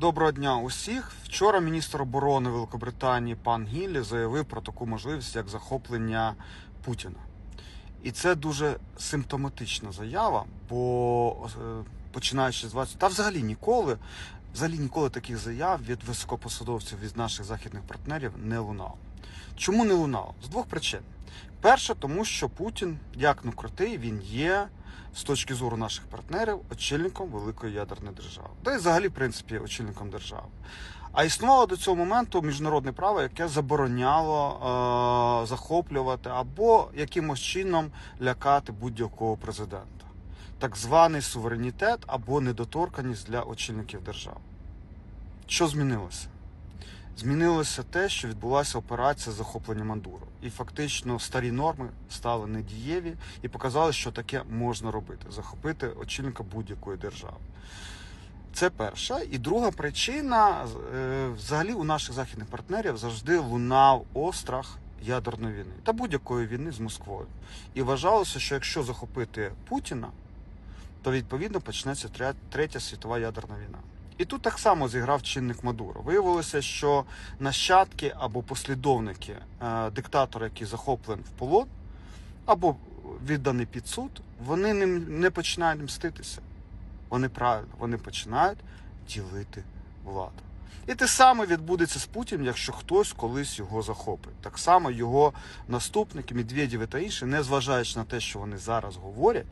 Доброго дня усіх. Вчора міністр оборони Великобританії пан Гіллі заявив про таку можливість, як захоплення Путіна. І це дуже симптоматична заява, бо е, починаючи з 20... та взагалі ніколи, взагалі ніколи таких заяв від високопосадовців від наших західних партнерів не лунало. Чому не лунало? З двох причин. Перше, тому що Путін, як не крутий, він є з точки зору наших партнерів очільником великої ядерної держави, та й взагалі, в принципі, очільником держави. А існувало до цього моменту міжнародне право, яке забороняло е- захоплювати або якимось чином лякати будь-якого президента. Так званий суверенітет або недоторканість для очільників держав. Що змінилося? Змінилося те, що відбулася операція захоплення Мандуру. І фактично старі норми стали недієві і показали, що таке можна робити захопити очільника будь-якої держави. Це перша. І друга причина е, взагалі у наших західних партнерів завжди лунав острах ядерної війни та будь-якої війни з Москвою. І вважалося, що якщо захопити Путіна, то відповідно почнеться третя світова ядерна війна. І тут так само зіграв чинник Мадуро. Виявилося, що нащадки або послідовники е, диктатора, який захоплений в полон, або відданий під суд, вони не, не починають мститися. Вони правильно, вони починають ділити владу. І те саме відбудеться з Путіним, якщо хтось колись його захопить. Так само його наступники, Медведєви та інші, незважаючи на те, що вони зараз говорять,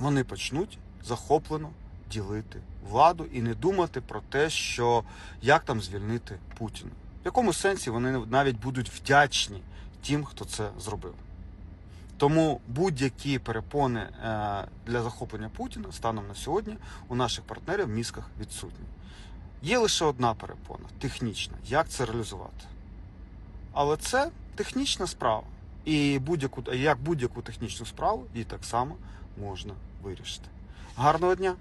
вони почнуть захоплено ділити владу і не думати про те, що як там звільнити Путіна. В якому сенсі вони навіть будуть вдячні тим, хто це зробив. Тому будь-які перепони е, для захоплення Путіна станом на сьогодні у наших партнерів в мізках відсутні. Є лише одна перепона технічна. Як це реалізувати? Але це технічна справа. І будь-яку, як будь-яку технічну справу її так само можна вирішити. Гарного дня!